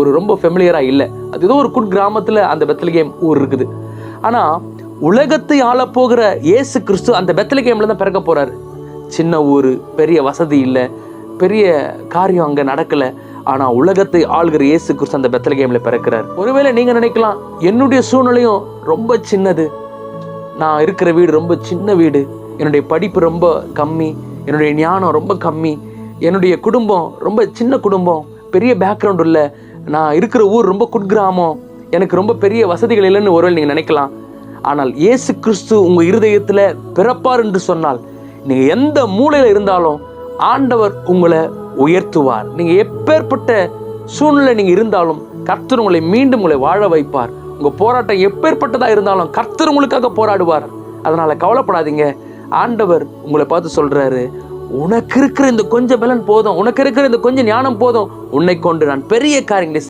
ஒரு ரொம்ப ஃபெமிலியராக இல்லை. அது ஏதோ ஒரு குட் கிராமத்தில் அந்த பெத்தலகேம் ஊர் இருக்குது. ஆனால் உலகத்தை ஆளப்போகிற இயேசு கிறிஸ்து அந்த பெத்தலகேமில் தான் பிறக்க போகிறாரு சின்ன ஊர் பெரிய வசதி இல்லை பெரிய காரியம் அங்கே நடக்கலை. ஆனால் உலகத்தை ஆளுகிற இயேசு கிறிஸ்து அந்த பெத்தலகேமில் பிறக்கிறார். ஒருவேளை நீங்கள் நினைக்கலாம் என்னுடைய சூழ்நிலையும் ரொம்ப சின்னது. நான் இருக்கிற வீடு ரொம்ப சின்ன வீடு. என்னுடைய படிப்பு ரொம்ப கம்மி. என்னுடைய ஞானம் ரொம்ப கம்மி. என்னுடைய குடும்பம் ரொம்ப சின்ன குடும்பம். பெரிய பேக்ரவுண்ட் இல்லை நான் இருக்கிற ஊர் ரொம்ப குட்கிராமம். எனக்கு ரொம்ப பெரிய வசதிகள் இல்லைன்னு ஒருவேளை நீங்கள் நினைக்கலாம். ஆனால் இயேசு கிறிஸ்து உங்கள் இருதயத்தில் பிறப்பார் என்று சொன்னால் நீங்கள் எந்த மூலையில் இருந்தாலும் ஆண்டவர் உங்களை உயர்த்துவார். நீங்கள் எப்பேற்பட்ட சூழ்நிலை நீங்கள் இருந்தாலும் கர்த்தர் உங்களை மீண்டும் உங்களை வாழ வைப்பார். உங்கள் போராட்டம் எப்பேற்பட்டதாக இருந்தாலும் கர்த்தர் உங்களுக்காக போராடுவார். அதனால் கவலைப்படாதீங்க. ஆண்டவர் உங்களை பார்த்து சொல்கிறாரு உனக்கு இருக்கிற இந்த கொஞ்சம் பலன் போதும் உனக்கு இருக்கிற இந்த கொஞ்சம் ஞானம் போதும். உன்னை கொண்டு நான் பெரிய காரியங்களை